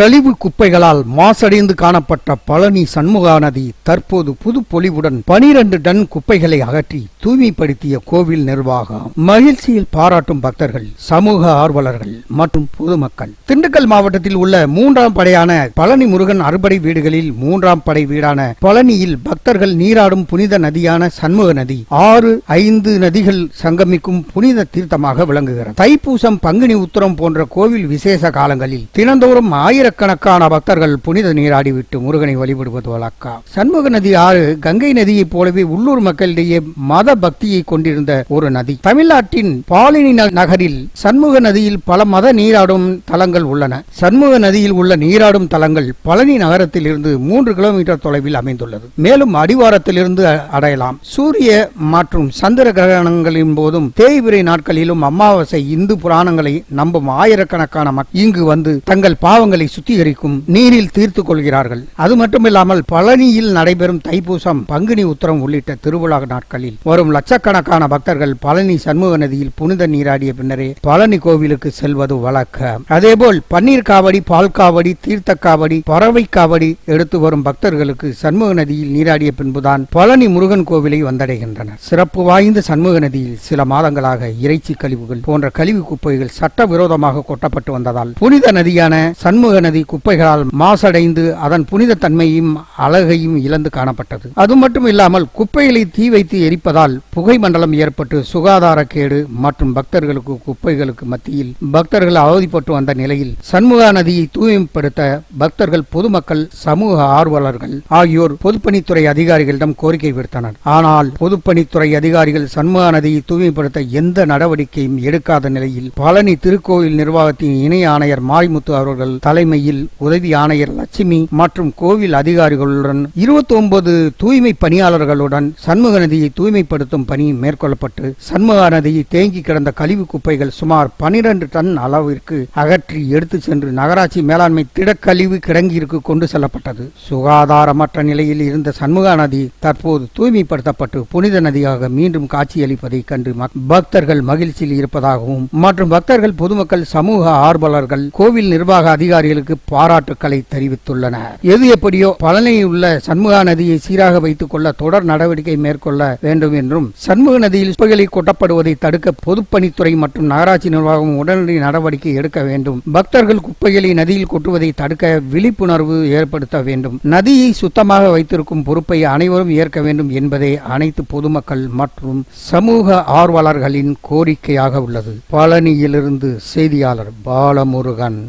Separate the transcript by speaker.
Speaker 1: கழிவு குப்பைகளால் மாசடைந்து காணப்பட்ட பழனி சண்முகா நதி தற்போது புது பொலிவுடன் பனிரெண்டு டன் குப்பைகளை அகற்றி தூய்மைப்படுத்திய கோவில் நிர்வாகம். மகிழ்ச்சியில் பாராட்டும் பக்தர்கள் சமூக ஆர்வலர்கள் மற்றும் பொதுமக்கள். திண்டுக்கல் மாவட்டத்தில் உள்ள மூன்றாம் படையான பழனி முருகன் அறுபடை வீடுகளில் மூன்றாம் படை வீடான பழனியில் பக்தர்கள் நீராடும் புனித நதியான சண்முக நதி ஆறு ஐந்து நதிகள் சங்கமிக்கும் புனித தீர்த்தமாக விளங்குகிறது. தைப்பூசம் பங்குனி உத்திரம் போன்ற கோவில் விசேஷ காலங்களில் தினந்தோறும் ஆயிரக்கணக்கான பக்தர்கள் புனித நீராடிவிட்டு முருகனை வழிபடுவது வழக்கம். சண்முக நதி ஆறு கங்கை நதியைப் போலவே உள்ளூர் மக்களிடையே மத பக்தியை கொண்டிருந்த ஒரு நதி. தமிழ்நாட்டின் பாலினி நகரில் சண்முக நதியில் பல மத நீராடும் தலங்கள் உள்ளன. சண்முக நதியில் உள்ள நீராடும் தலங்கள் பழனி நகரத்தில் இருந்து மூன்று கிலோமீட்டர் தொலைவில் அமைந்துள்ளது. மேலும் அடிவாரத்திலிருந்து அடையலாம். சூரிய மற்றும் சந்திர கிரகணங்களின் போதும் தேய்பிரை நாட்களிலும் அமாவாசை இந்து புராணங்களை நம்பும் ஆயிரக்கணக்கான மக்கள் இங்கு வந்து தங்கள் பாவங்களை சுத்திகரிக்கும் நீரில் தீர்த்து கொள்கிறார்கள். அது மட்டுமில்லாமல் பழனியில் நடைபெறும் தைப்பூசம் பங்குனி உத்தரம் உள்ளிட்ட திருவிழா நாட்களில் வரும் லட்சக்கணக்கான பக்தர்கள் பழனி சண்முக நதியில் புனித நீராடிய பின்னரே பழனி கோவிலுக்கு செல்வது வழக்கம். அதேபோல் பன்னீர் காவடி பால் காவடி தீர்த்த காவடி பறவை காவடி எடுத்து வரும் பக்தர்களுக்கு சண்முக நதியில் நீராடிய பின்புதான் பழனி முருகன் கோவிலை வந்தடைகின்றனர். சிறப்பு வாய்ந்த சண்முக நதியில் சில மாதங்களாக இறைச்சி கழிவுகள் போன்ற கழிவு குப்பைகள் சட்டவிரோதமாக கொட்டப்பட்டு வந்ததால் புனித நதியான சண்முக நதி குப்பைகளால் மாசடைந்து அதன் புனித தன்மையும் அழகையும் இழந்து காணப்பட்டது. அது மட்டும் இல்லாமல் குப்பைகளை தீ வைத்து எரிப்பதால் புகை மண்டலம் ஏற்பட்டு சுகாதார கேடு மற்றும் பக்தர்களுக்கு குப்பைகளுக்கு மத்தியில் பக்தர்கள் அவதிப்பட்டு வந்த நிலையில் சண்முகா நதியை தூய்மைப்படுத்த பக்தர்கள் பொதுமக்கள் சமூக ஆர்வலர்கள் ஆகியோர் பொதுப்பணித்துறை அதிகாரிகளிடம் கோரிக்கை விடுத்தனர். ஆனால் பொதுப்பணித்துறை அதிகாரிகள் சண்முகா நதியை தூய்மைப்படுத்த எந்த நடவடிக்கையும் எடுக்காத நிலையில் பழனி திருக்கோயில் நிர்வாகத்தின் இணை ஆணையர் மாரிமுத்து அவர்கள் தலைமையில் உதவி ஆணையர் லட்சுமி மற்றும் கோவில் அதிகாரிகளுடன் இருபத்தி ஒன்பது தூய்மை பணியாளர்களுடன் சண்முக நதியை தூய்மைப்படுத்தும் பணி மேற்கொள்ளப்பட்டு சண்முக நதியை தேங்கி கிடந்த கழிவு குப்பைகள் சுமார் 12 டன் அளவிற்கு அகற்றி எடுத்து சென்று நகராட்சி மேலாண்மை திடக்கழிவு கிடங்கிற்கு கொண்டு செல்லப்பட்டது. சுகாதாரமற்ற நிலையில் இருந்த சண்முகா நதி தற்போது தூய்மைப்படுத்தப்பட்டு புனித நதியாக மீண்டும் காட்சியளிப்பதைக் கண்டு பக்தர்கள் மகிழ்ச்சியில் இருப்பதாகவும் மற்றும் பக்தர்கள் பொதுமக்கள் சமூக ஆர்வலர்கள் கோவில் நிர்வாக அதிகாரிகள் அதிகாரிகளுக்கு பாராட்டுக்களை தெரிவித்துள்ளனர். எது எப்படியோ பழனியில் உள்ள சண்முகா நதியை சீராக வைத்துக் கொள்ள தொடர் நடவடிக்கை மேற்கொள்ள வேண்டும் என்றும் சண்முக நதியில் குப்பைகளை கொட்டப்படுவதை தடுக்க பொதுப்பணித்துறை மற்றும் நகராட்சி நிர்வாகம் உடனடி நடவடிக்கை எடுக்க வேண்டும். பக்தர்கள் குப்பைகளை நதியில் கொட்டுவதை தடுக்க விழிப்புணர்வு ஏற்படுத்த வேண்டும். நதியை சுத்தமாக வைத்திருக்கும் பொறுப்பை அனைவரும் ஏற்க வேண்டும் என்பதே அனைத்து பொதுமக்கள் மற்றும் சமூக ஆர்வலர்களின் கோரிக்கையாக உள்ளது. பழனியிலிருந்து செய்தியாளர் பாலமுருகன்.